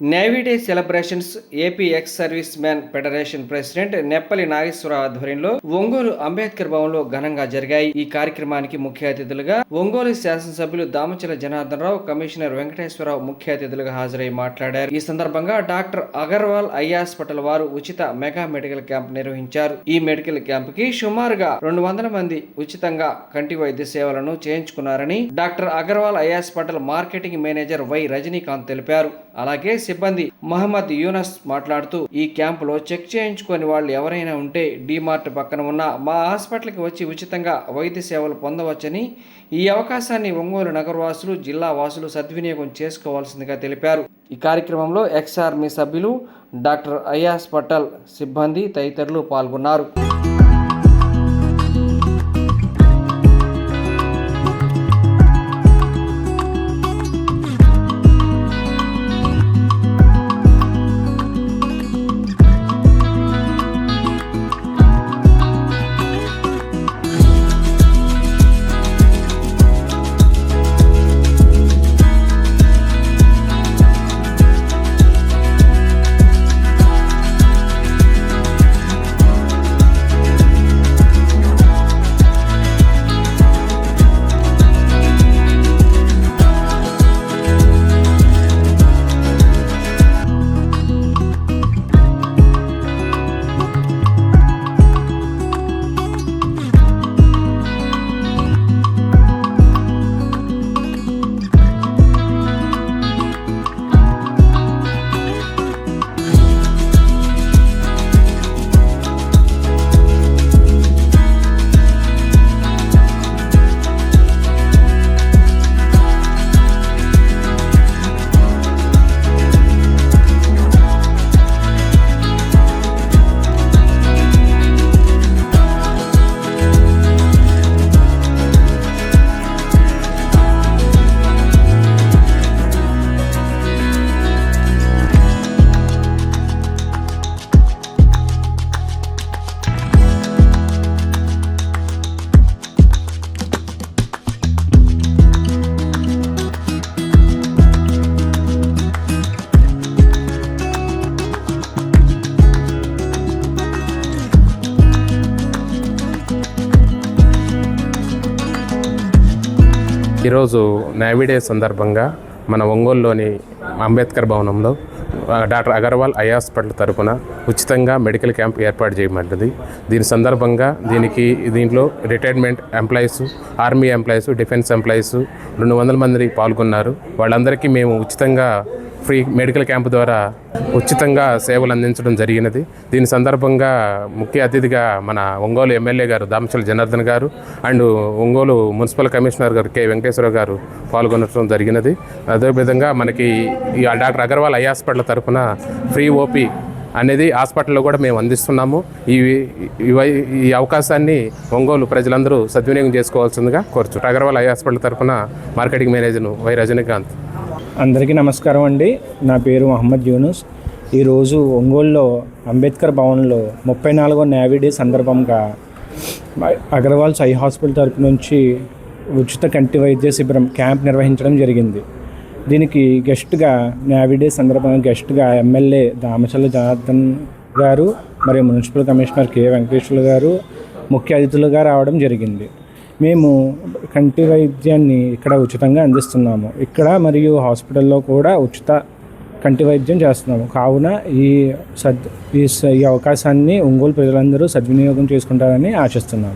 Navy day celebrations AP ex service man federation president Neppali Nageswararao ఆధ్వర్యంలో ఒంగోలు అంబేద్కర్ భవన్లో ఘనంగా జరిగాయి. ఈ కార్యక్రమానికి ముఖ్య అతిథులుగా ఒంగోలు శాసనసభ్యులు దామచల జనార్దన్ రావు కమిషనర్ వెంకటేశ్వరరావు ముఖ్య అతిథులుగా హాజరై మాట్లాడారు. ఈ సందర్భంగా డాక్టర్ అగర్వాల్ ఐ హాస్పిటల్ వారు ఉచిత మెగా మెడికల్ క్యాంప్ నిర్వహించారు. ఈ మెడికల్ క్యాంప్కి సుమారుగా రెండు వందల మంది ఉచితంగా కంటి వైద్య సేవలను చేయించుకున్నారని doctor Agarwal eye hospital marketing manager Y Rajinikanth తెలిపారు. అలాగే సిబ్బంది మహమ్మద్ యూనస్ మాట్లాడుతూ ఈ క్యాంపులో చెక్ చేయించుకొని వాళ్ళు ఎవరైనా ఉంటే డీమార్ట్ పక్కన ఉన్న మా హాస్పిటల్కి వచ్చి ఉచితంగా వైద్య సేవలు పొందవచ్చని ఈ అవకాశాన్ని ఒంగోలు నగరవాసులు జిల్లా వాసులు సద్వినియోగం చేసుకోవాల్సిందిగా తెలిపారు. ఈ కార్యక్రమంలో ఎక్స్ఆర్మీ సభ్యులు డాక్టర్ అయాస్ పటల్ సిబ్బంది తదితరులు పాల్గొన్నారు. ఈరోజు నావిడే సందర్భంగా మన ఒంగోలులోని అంబేద్కర్ భవనంలో డాక్టర్ అగర్వాల్ ఐ హాస్పిటల్ తరపున ఉచితంగా మెడికల్ క్యాంప్ ఏర్పాటు చేయబడ్డది. దీని సందర్భంగా దీనికి దీంట్లో retirement employees army employees defence employees రెండు వందల మంది పాల్గొన్నారు. వాళ్ళందరికీ మేము ఉచితంగా ఫ్రీ మెడికల్ క్యాంప్ ద్వారా ఉచితంగా సేవలు అందించడం జరిగినది. దీని సందర్భంగా ముఖ్య అతిథిగా మన ఒంగోలు ఎమ్మెల్యే గారు దామచల జనార్దన్ గారు అండ్ ఒంగోలు మున్సిపల్ కమిషనర్ గారు కె వెంకటేశ్వర గారు పాల్గొనడం జరిగినది. అదేవిధంగా మనకి ఈ డాక్టర్ అగర్వాల్ ఐ హాస్పిటల్ తరఫున ఫ్రీ ఓపీ అనేది హాస్పిటల్లో కూడా మేము అందిస్తున్నాము. ఈ ఈ అవకాశాన్ని ఒంగోలు ప్రజలందరూ సద్వినియోగం చేసుకోవాల్సిందిగా కోరుచు అగర్వాల్ ఐ హాస్పిటల్ తరఫున మార్కెటింగ్ మేనేజర్ వై రజనీకాంత్ అందరికీ నమస్కారం అండి. నా పేరు మహమ్మద్ యూనుస్. ఈరోజు ఒంగోలులో అంబేద్కర్ భవన్లో ముప్పై నాలుగో నేవీ డే సందర్భంగా అగర్వాల్స్ సై హాస్పిటల్ తరపు నుంచి ఉచిత కంటి వైద్య శిబిరం క్యాంప్ నిర్వహించడం జరిగింది. దీనికి గెస్ట్గా నేవీ డే సందర్భంగా గెస్ట్గా ఎమ్మెల్యే దామచల్ల జనార్దన్ గారు మరియు మున్సిపల్ కమిషనర్ కె. వెంకటేశ్వర గారు ముఖ్య అతిథులుగా రావడం జరిగింది. మేము కంటి వైద్యాన్ని ఇక్కడ ఉచితంగా అందిస్తున్నాము. ఇక్కడ మరియు హాస్పిటల్లో కూడా ఉచిత కంటి వైద్యం చేస్తున్నాము. కావున ఈ సద్ ఈ స- ఈ అవకాశాన్ని ఒంగోలు ప్రజలందరూ సద్వినియోగం చేసుకుంటారని ఆశిస్తున్నాము.